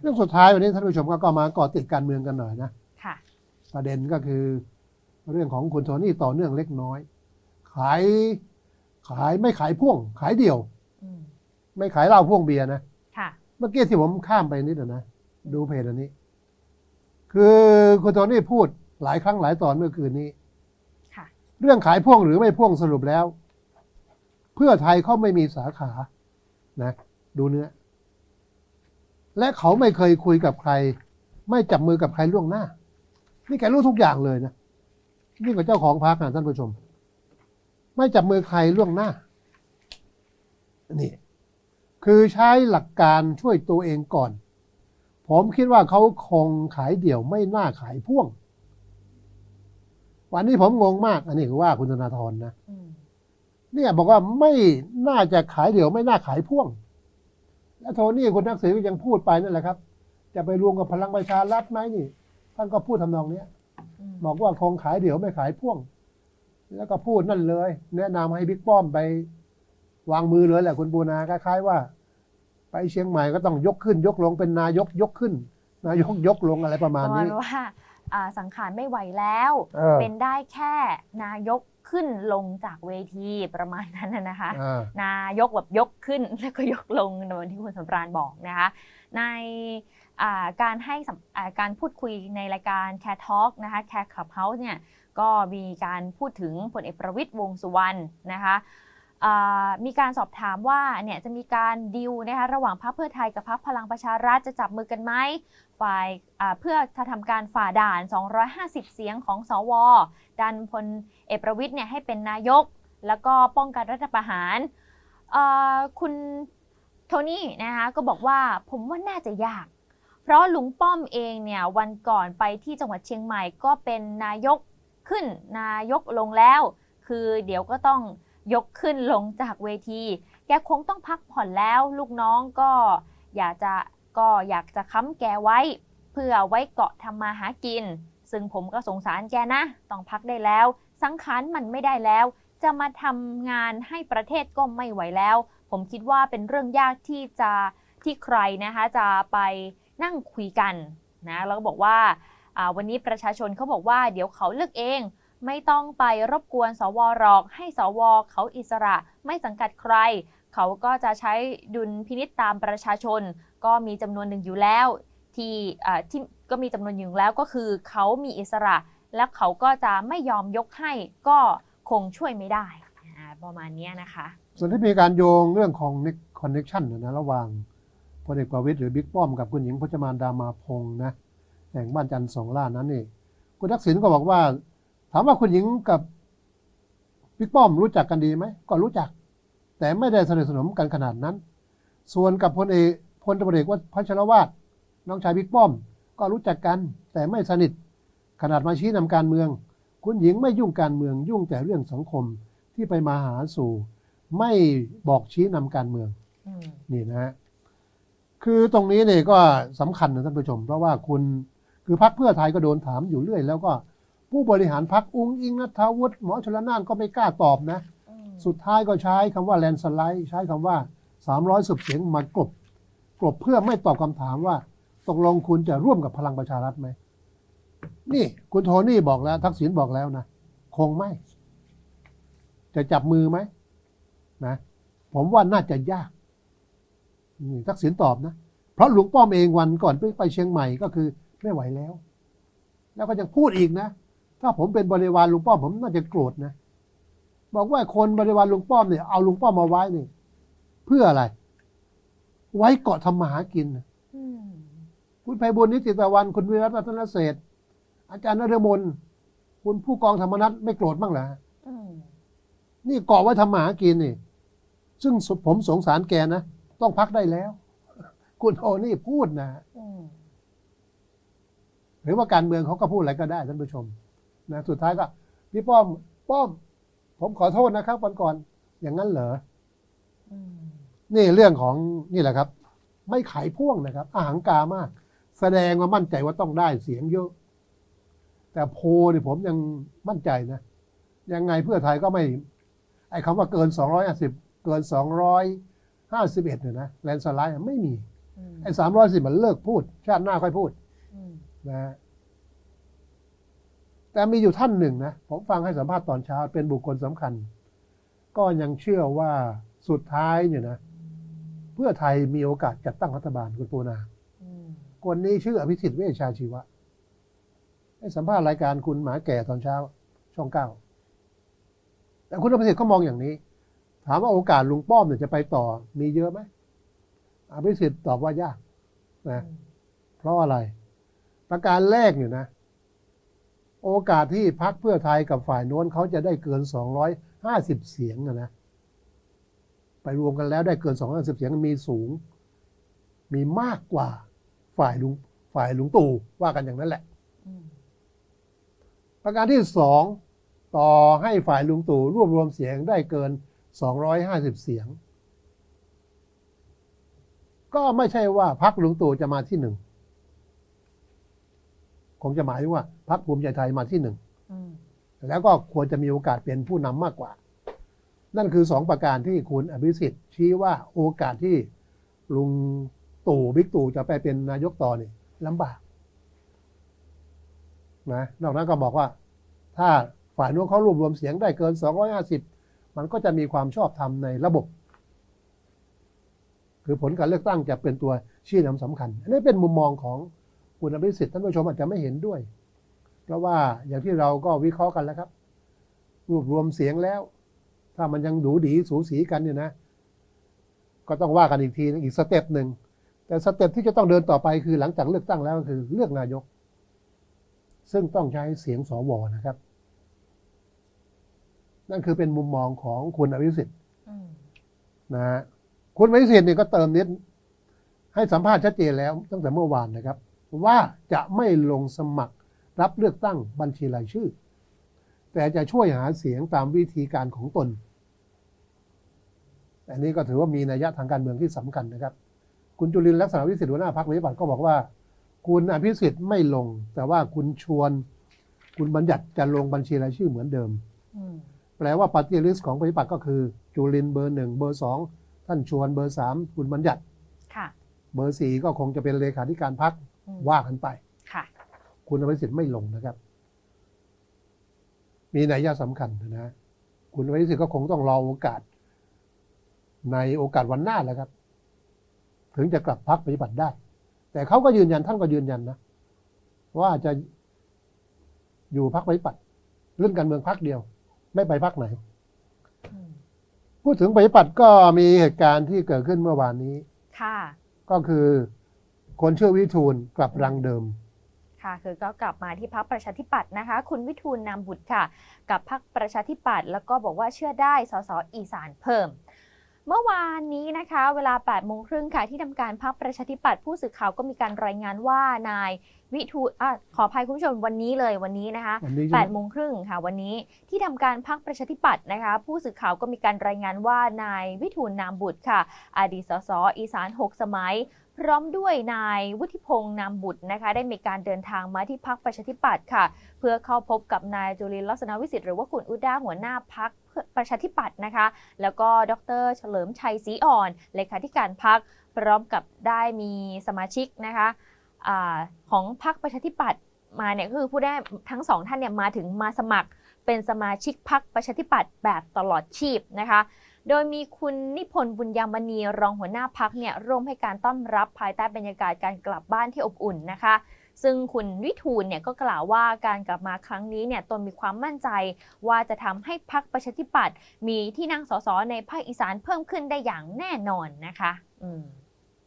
เรื่องสุดท้ายวันนี้ท่านผู้ชมก็ก็มาเกาะติดการเมืองกันหน่อยนะค่ะ ประเด็นก็คือ เรื่องของคุณโทนี่ต่อเนื่องเล็กน้อย ขายขายไม่ขายพ่วง ขายเดี่ยวอืมไม่ขายเหล้าพ่วงเบียร์นะค่ะ เมื่อกี้ที่ผมข้ามไปนิดนะ ดูเพจอันนี้ คือคุณโทนี่พูดหลายครั้งหลายตอนเมื่อคืนนี้ค่ะเรื่องขายพ่วงหรือไม่พ่วงสรุปแล้ว เพื่อไทยเขาไม่มีสาขา นะ ดูเนื้อ และเขาไม่เคยคุยกับใคร ไม่จับมือกับใครล่วงหน้า นี่แกรู้ทุกอย่างเลยนะนี่งกับเจ้าของพรรคนะท่านผู้ชม ไม่จับมือใครล่วงหน้านี่คือใช้หลักการช่วยตัวเองก่อน ผมคิดว่าเขาคงขายเดี่ยวไม่น่าขายพ่วง วันนี้ผมงงมาก อันนี้คือว่าคุณธนาธรนะอืมเนี่ยบอกว่าไม่น่าจะขายเดี่ยวไม่น่าขายพ่วงและ โทนี่คุณทักษิณก็ยังพูดไปนั่นแหละครับ จะไปรวมกับพลังประชารัฐไหมนี่ ท่านก็พูดทำนองเนี้ยอืมบอกว่าคงขายเดี่ยวไม่ขายพ่วง แล้วก็พูดนั่นเลย แนะนำให้บิ๊กป้อมไป วางมือเลยแหละคุณบูนาคล้ายๆว่า ไปเชียงใหม่ก็ต้องยกขึ้น ยกลงเป็นนายกยกขึ้น นายกยกลงอะไรประปมาณระมาณนี้ว่าอ่า สังขารไม่ไหวแล้ว เออ เป็นได้แค่นายกขึ้นลงจากเวทีประมาณนั้นน่ะนะคะ อ่า นายกแบบยกขึ้นแล้วก็ยกลงในวันที่คุณสำราญบอกนะคะในอ่าการให้สัมอ่าการพูดคุยในรายการ Care Talk นะคะ Care Clubhouse เนี่ยก็มีการพูดถึงพลเอกประวิตยวงษ์สุวรรณนะคะอ่า มีการสอบถามว่าเนี่ยจะมีการดิวนะคะระหว่างพรรคเพื่อไทยกับพรรคพลังประชารัฐจะจับมือกันไหมฝ่ายเพื่อจะทำการฝ่าด่าน 250 เสียงของสว ดันพลเอกประวิตยเนี่ยให้เป็นนายก แล้วก็ป้องกันรัฐประหารคุณโทนี่นะคะก็บอกว่าผมว่าน่าจะยาก เพราะลุงป้อมเองเนี่ยวันก่อนไปที่จังหวัดเชียงใหม่ก็เป็นนายกขึ้นนายกลงแล้ว คือเดี๋ยวก็ต้อง ยกขึ้นลงจากเวที แกคงต้องพักผ่อนแล้ว ลูกน้องก็อยากจะก็อยากจะค้ำแกไว้ เพื่อไว้เกาะทำมาหากิน ซึ่งผมก็สงสารแกนะ ต้องพักได้แล้ว สังขารมันไม่ได้แล้ว จะมาทำงานให้ประเทศก็ไม่ไหวแล้ว ผมคิดว่าเป็นเรื่องยากที่จะที่ใครนะคะจะไปนั่งคุยกันนะแล้วก็บอกว่าอ่าวันนี้ประชาชนเขาบอกว่าเดี๋ยวเขาเลือกเอง ไม่ต้องไปรบกวนสวหรอก ให้สวเขาอิสระไม่สังกัดใคร เขาก็จะใช้ดุลพินิษตามประชาชน ก็มีจำนวนหนึ่งอยู่แล้ว ที่อ่าที่ก็มีจำนวนอยู่แล้วก็คือ เขามีอิสระ และเขาก็จะไม่ยอมยกให้ก็คงช่วยไม่ได้อ่าประมาณเนี้ยนะคะ ส่วนที่มีการโยงเรื่องของคอนเน็ชันนะนะระหว่างพลเอกประวิตยหรือบิ๊กป้อมกับคุณหญิงพจมานดามาพงษ์นะแห่งบ้านจันทร์สองล้านนั้นนี่คุณทักษิณก็บอกว่า ถามว่าคุณหญิงกับบิ๊กป้อมรู้จักกันดีไหมก็รู้จัก แต่ไม่ได้สนิทสนมกันขนาดนั้น ส่วนกับพลเอกพลตำรวจวัชพัชรวาทน้องชายบิ๊กป้อม ก็รู้จักกัน แต่ไม่สนิทขนาดมาชี้นำการเมือง คุณหญิงไม่ยุ่งการเมืองยุ่งแต่เรื่องสังคมที่ไปมาหาสู่ ไม่บอกชี้นำการเมืองนี่นะฮะคือตรงนี้เนี่ยก็สำคัญนะท่านผู้ชม เพราะว่าคุณคือพักเพื่อไทยก็โดนถามอยู่เรื่อย แล้วก็ ผู้บริหารพักอุ้งอิงนัทวุฒิหมอชลนานก็ไม่กล้าตอบนะอืมสุดท้ายก็ใช้คำว่าแลนสไลด์ใช้คำว่า 300สุบเสียงมากลบกลบเพื่อไม่ตอบคำถามว่าตกลงคุณจะร่วมกับพลังประชารัฐไหมนี่คุณโทนี่บอกแล้ว ทักษิณบอกแล้วนะคงไม่ จะจับมือไหมนะผมว่าน่าจะยากนี่ทักษิณตอบนะ เพราะหลวงป้อมเองวันก่อนไปไปเชียงใหม่ก็คือไม่ไหวแล้ว แล้วก็ยังพูดอีกนะ ถ้าผมเป็นบริวารลุงป้อมผมน่าจะโกรธนะ บอกว่าคนบริวารลุงป้อมเนี่ยเอาลุงป้อมมาไว้นี่เพื่ออะไร ไว้เกาะทำมาหากินนะอืมคุณไพบุญนิติตะวันคุณวิรัตรัตนเศรษฐ์อาจารย์นฤมลคุณผู้กองธรรมนัฐไม่โกรธบ้างเหรออืมนี่เกาะไว้ทำมาหากินนี่ ซึ่งผมสงสารแกนะต้องพักได้แล้ว คุณโอนี่พูดนะอืมหรือว่าการเมืองเขาก็พูดอะไรก็ได้ท่านผู้ชม นะสุดท้ายก็พี่ป้อมป้อม ผมขอโทษนะครับวันก่อนอย่างนั้นเหรออืมนี่เรื่องของนี่แหละครับ ไม่ขายพ่วงนะครับอาหังการมาก แสดงว่ามั่นใจว่าต้องได้เสียงเยอะ แต่โพลนี่ผมยังมั่นใจนะ ยังไงเพื่อไทยก็ไม่ ไอ้คำว่าเกิน250เกิน251เนี่ยนะแลนสไลด์ไม่มีอือืมไอ้สามร้อยสิบมันเลิกพูด ชาติหน้าค่อยพูดอืมนะฮะ แต่มีอยู่ท่านหนึ่งนะ ผมฟังให้สัมภาษณ์ตอนเช้าเป็นบุคคลสำคัญ ก็ยังเชื่อว่าสุดท้ายเนี่ยนะ เพื่อไทยมีโอกาสจัดตั้งรัฐบาลคุณปูนาอืมคนนี้ชื่ออภิสิทธิ์เวชชาชีวะให้สัมภาษณ์รายการคุณหมาแก่ตอนเช้า ช่องเก้าแต่คุณอภิสิทธิ์ก็มองอย่างนี้ ถามว่าโอกาสลุงป้อมเนี่ยจะไปต่อมีเยอะไหมอภิสิทธิ์ตอบว่ายากนะเพราะอะไร ประการแรกเนี่ยนะ โอกาสที่พักเพื่อไทยกับฝ่ายโน้นเขาจะได้เกิน 250 เสียงนะนะไปรวมกันแล้วได้เกิน 250 เสียงมีสูง มีมากกว่าฝ่ายลุงฝ่ายลุงตู่ว่ากันอย่างนั้นแหละอืมประการที่สองต่อให้ฝ่ายลุงตู่รวบรวมเสียงได้เกิน 250 เสียง ก็ไม่ใช่ว่าพักลุงตู่จะมาที่หนึ่ง คงจะหมายถึงว่าพักภูมิใจไทยมาที่หนึ่งอืมแล้วก็ควรจะมีโอกาสเป็นผู้นำมากกว่า นั่นคือสองประการที่คุณอภิสิทธิ์ชี้ว่าโอกาสที่ลุงตู่บิ๊กตู่จะไปเป็นนายกต่อเนี่ยลำบากนะนอกนั้นก็บอกว่า ถ้าฝ่ายนู้นเขารวบรวมเสียงได้เกิน 250 มันก็จะมีความชอบธรรมในระบบ คือผลการเลือกตั้งจะเป็นตัวชี้นำสำคัญอันนี้เป็นมุมมองของ คุณอภิสิทธิ์ท่านผู้ชมอาจจะไม่เห็นด้วย เพราะว่าอย่างที่เราก็วิเคราะห์กันแล้วครับ รวบรวมเสียงแล้ว ถ้ามันยังดูดีสูสีกันเนี่ยนะ ก็ต้องว่ากันอีกทีนึงอีกสเต็ปหนึ่งแต่สเต็ปที่จะต้องเดินต่อไปคือหลังจากเลือกตั้งแล้วก็คือเลือกนายก ซึ่งต้องใช้เสียงสวนะครับ นั่นคือเป็นมุมมองของคุณอภิสิทธิ์อืมนะฮะคุณอภิสิทธิ์เนี่ยก็เติมนิดให้สัมภาษณ์ชัดเจนแล้วตั้งแต่เมื่อวานนะครับ ว่าจะไม่ลงสมัครรับเลือกตั้งบัญชีรายชื่อ แต่จะช่วยหาเสียงตามวิธีการของตน อันนี้ก็ถือว่ามีนัยยะทางการเมืองที่สำคัญนะครับ คุณจุลินทร์ลักษณะวิสิทธิ์หัวหน้าพรรคประชาธิปัตย์ก็บอกว่า คุณอภิสิทธิ์ไม่ลง แต่ว่าคุณชวน คุณบัญญัติจะลงบัญชีรายชื่อเหมือนเดิมอืมแปลว่าปฏิริษีของประชาธิปัตย์ก็คือ จุลินทร์เบอร์หนึ่งเบอร์สองท่านชวนเบอร์สามคุณบัญญัติค่ะเบอร์สี่ก็คงจะเป็นเลขาธิการพรรคอืม ว่ากันไป ค่ะ คุณอภิสิทธิ์ไม่ลงนะครับ มีนัยยะสำคัญนะฮะคุณอภิสิทธิ์ก็คงต้องรอโอกาส ในโอกาสวันหน้าแหล้วครับ ถึงจะกลับพักปฏิบัติได้ แต่เขาก็ยืนยันท่านก็ยืนยันนะ ว่าจะอยู่พักปฏิบัติเรื่องการเมืองพักเดียว ไม่ไปพักไหนอืมพูดถึงปฏิบัติก็มีเหตุการณ์ที่เกิดขึ้นเมื่อวานนี้ ค่ะ ก็คือ คนชื่อวิทูลกลับรังเดิม ค่ะคือก็กลับมาที่พักประชาธิปัตย์นะคะ คุณวิทูลนามบุตรค่ะ กับพักประชาธิปัตย์แล้วก็บอกว่าเชื่อได้สสอีสานเพิ่มเมื่อวานนี้นะคะเวลา8โมงครึ่งค่ะที่ทำการพักประชาธิปัตย์ผู้สื่อข่าวก็มีการรายงานว่านายวิทูลอะขออภัยคุณผู้ชมวันนี้เลยวันนี้นะคะวันนี้ใช่ไหม8โมงครึ่งค่ะวันนี้ที่ทำการพักประชาธิปัตย์นะคะ ผู้สื่อข่าวก็มีการรายงานว่านายวิทูลนามบุตรค่ะ อดีตสสอีสาน 6 สมัยพร้อมด้วยนายวุฒิพงษ์นามบุตรนะคะได้มีการเดินทางมาที่พักประชาธิปัตย์ค่ะ เพื่อเข้าพบกับนายจุลินลักษณะวิสิทธิ์หรือว่าคุณอุด้าหัวหน้าพักประชาธิปัตย์นะคะ แล้วก็ดรเฉลิมชัยศรีอ่อนเลขาธิการพักพร้อมกับได้มีสมาชิกนะคะอของพักประชาธิปัตย์มาเนี่ยก็คือผู้ได้ทั้งสองท่านเนี่ยมาถึงมาสมัครเป็นสมาชิกพักประชาธิปัตย์แบบตลอดชีพนะคะ โดยมีคุณนิพนธ์บุญยามณีรองหัวหน้าพักเนี่ยร่วมให้การต้อนรับภายใต้บรรยากาศการกลับบ้านที่อบอุ่นนะคะ ซึ่งคุณวิทูลเนี่ยก็กล่าวว่าการกลับมาครั้งนี้เนี่ยตนมีความมั่นใจ ว่าจะทำให้พักประชาธิปัตย์มีที่นั่งสสในภาคอีสานเพิ่มขึ้นได้อย่างแน่นอนนะคะอืม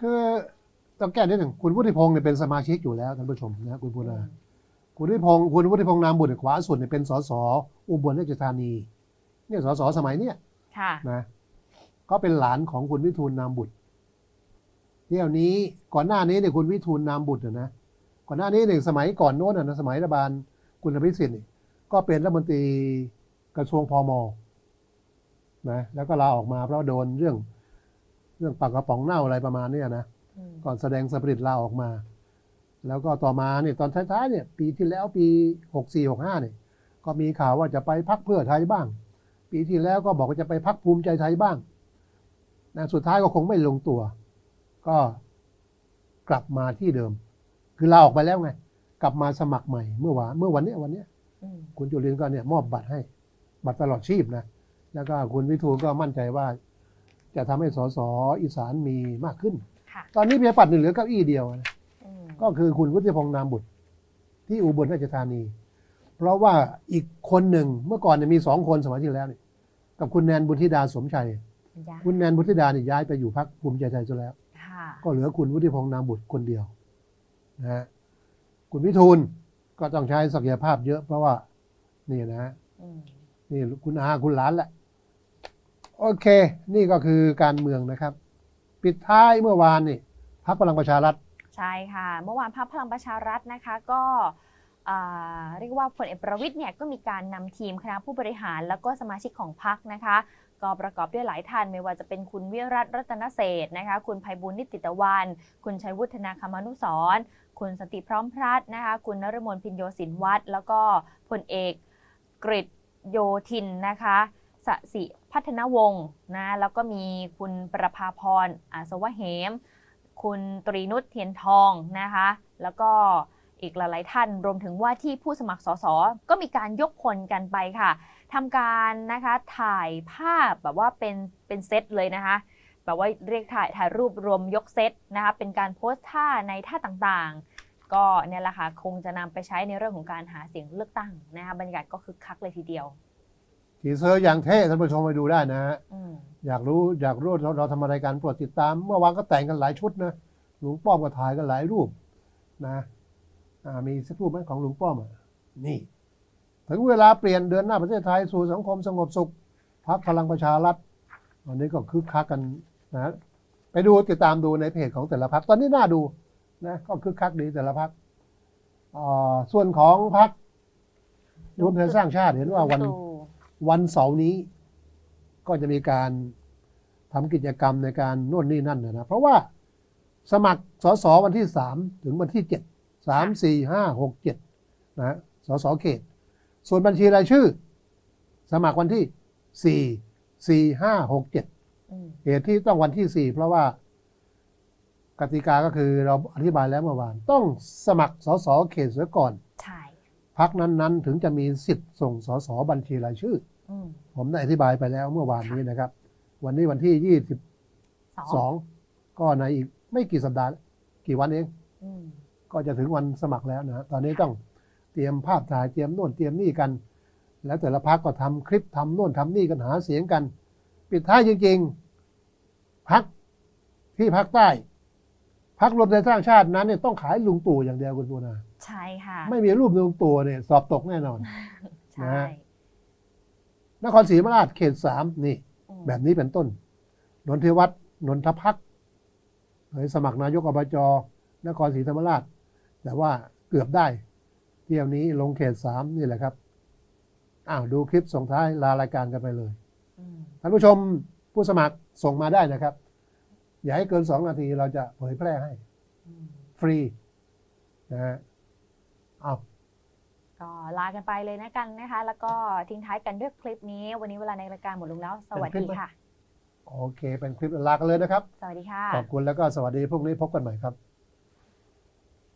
คือต้องแก้นิดหนึ่งคุณวุฒิพงศ์เนี่ยเป็นสมาชิกอยู่แล้วท่านผู้ชมนะคุณพูนาคุณวุฒิพงศ์คุณวุฒิพงศ์นามบุตรขวาสุดเนี่ยเป็นสสอุบลราชธานีเนี่ยสสสมัยเนี้ย ค่ะนะก็เป็นหลานของคุณวิทูลนามบุตรเที่ยวนี้ก่อนหน้านี้เนี่ยคุณวิทูลนามบุตรน่ะนะก่อนหน้านี้เนี่ยสมัยก่อนโน้นน่ะนะสมัยรัฐบาลคุณอภิสิทธิ์นี่ก็เป็นรัฐมนตรีกระทรวงพมนะแล้วก็ลาออกมาเพราะโดนเรื่อง เรื่องปากกระป๋องเน่าอะไรประมาณเนี้ยนะอืมก่อนแสดงสปริตลาออกมา แล้วก็ต่อมาเนี่ยตอนท้ายๆเนี่ย ปีที่แล้วปีหกสี่หกห้าเนี่ย ก็มีข่าวว่าจะไปพักเพื่อไทยบ้าง ปีที่แล้วก็บอกว่าจะไปพักภูมิใจไทยบ้างนะสุดท้ายก็คงไม่ลงตัว ก็กลับมาที่เดิม คือลาออกไปแล้วไง กลับมาสมัครใหม่เมื่อวานเมื่อวันเนี้ยวันเนี้ยอืมคุณจุลินก็เนี่ยมอบบัตรให้ บัตรตลอดชีพนะแล้วก็คุณวิทูลก็มั่นใจว่า จะทำให้สสอีสานมีมากขึ้นค่ะตอนนี้เพียงปัดหนึ่งเหลือเก้าอี้เดียวนะอืมก็คือคุณวุฒิพงษ์นามบุตร ที่อุบลราชธานี เพราะว่าอีกคนหนึ่งเมื่อก่อนเนี่ยมีสองคนสมัยที่แล้วเนี่ยกับคุณแนนบุญธิดาสมชัยยากคุณแนนบุญธิดาเนี่ยย้ายไปอยู่พักภูมิใจไทยซะแล้วค่ะก็เหลือคุณวุฒิพงษ์นามบุตรคนเดียวนะฮะคุณวิทูลก็ต้องใช้ศักยภาพเยอะเพราะว่า นี่นะฮะอืมนี่คุณอาคุณหลานแหละ โอเค นี่ก็คือการเมืองนะครับ ปิดท้ายเมื่อวานนี่พักพลังประชารัฐ ใช่ค่ะ เมื่อวานพรรคพลังประชารัฐนะคะ ก็อ่า เรียกว่าพลเอกประวิทย์เนี่ยก็มีการนำทีมคณะผู้บริหาร แล้วก็สมาชิกของพรรคนะคะก็ประกอบด้วยหลายท่านไม่ว่าจะเป็นคุณวิรัตรัตนเศษนะคะ คุณไพบุญนิติตะวัน คุณชัยวุฒนาคมานุสรคุณสติพร้อมพรัตน์นะคะ คุณนรมนพินโยสินวัตรแล้วก็พลเอกกฤษโยธินนะคะสสิพัฒนวงศ์นะแล้วก็มีคุณประภาพรอาสวะเหม คุณตรีนุชเทียนทองนะคะ แล้วก็ อีกหลายๆท่าน รวมถึงว่าที่ผู้สมัครสสก็มีการยกคนกันไปค่ะทำการนะคะถ่ายภาพแบบว่าเป็นเป็นเซตเลยนะคะแบบว่าเรียกถ่ายถ่ายรูปรวมยกเซตนะคะเป็นการโพสท่าในท่าต่างๆ ก็เนี่ยแหละค่ะคงจะนำไปใช้ในเรื่องของการหาเสียงเลือกตั้งนะคะบรรยากาศก็คึกคักเลยทีเดียวทีเซอร์อย่างเท่ท่านผู้ชมไปดูได้นะฮะอืมอยากรู้อยากรู้เราเราทำอะไรกันโปรดติดตาม เมื่อวานก็แต่งกันหลายชุดนะหลวงป้อมก็ถ่ายกันหลายรูปนะอ่า มีสักรูปไหมของหลวงป้อมอะนี่ ถึงเวลาเปลี่ยนเดือนหน้าประเทศไทยสู่สังคมสงบสุขพักพลังประชารัฐวันนี้ก็คึกคักกันนะไปดูติดตามดูในเพจของแต่ละพักตอนนี้น่าดูนะก็คึกคักดีแต่ละพักส่วนของพักรวมไทยสร้างชาติเห็นว่าวันลุงตู่วันเสาร์นี้ ก็จะมีการทำกิจกรรมในการโน่นนี่นั่นนะนะเพราะว่าสมัครสสวันที่สามถึงวันที่เจ็ด สามสี่ห้าหกเจ็ดนะสสเขต ส่วนบัญชีรายชื่อ สมัครวันที่สี่สี่ห้าหกเจ็ดอืมเหตุที่ต้องวันที่สี่เพราะว่ากติกาก็คือเราอธิบายแล้วเมื่อวาน ต้องสมัครสสเขตเสียก่อนใช่พักนั้นๆ ถึงจะมีสิทธิ์ส่งสสบัญชีรายชื่ออืมผมได้อธิบายไปแล้วเมื่อวานนี้นะครับ วันนี้วันที่สอง22ก็ในอีกไม่กี่สัปดาห์ กี่วันเองอืม ก็จะถึงวันสมัครแล้วนะตอนนี้ต้องเตรียมภาพถ่ายเตรียมโน่นเตรียมนี่กัน แล้วแต่ละพักก็ทำคลิปทำโน่นทำนี่กันหาเสียงกัน ปิดท้ายจริงๆพักที่พักใต้พักรวมไทยสร้างชาตินั้นเนี่ยต้องขายลุงตู่อย่างเดียวคุณปูนาใช่ค่ะ ไม่มีรูปลุงตู่เนี่ยสอบตกแน่นอนใช่นะนครศรีธรรมราชเขตสามนี่อืมแบบนี้เป็นต้น นนทวัฒน์นนทพักดิ์เคยสมัครนายกอบจนครศรีธรรมราช แต่ว่าเกือบได้ เที่ยวนี้ลงเขตสามนี่แหละครับ อ้าวดูคลิปส่งท้ายลารายการกันไปเลยอืมท่านผู้ชมผู้สมัครส่งมาได้นะครับ อย่าให้เกินสองนาทีเราจะเผยแพร่ให้อืมฟรีนะฮะเอาก็ลากันไปเลยนะกันนะคะ แล้วก็ทิ้งท้ายกันด้วยคลิปนี้ วันนี้เวลาในรายการหมดลงแล้ว สวัสดีค่ะ โอเค เป็นคลิปลากันเลยนะครับ สวัสดีค่ะ ขอบคุณแล้วก็สวัสดีพรุ่งนี้พบกันใหม่ครับ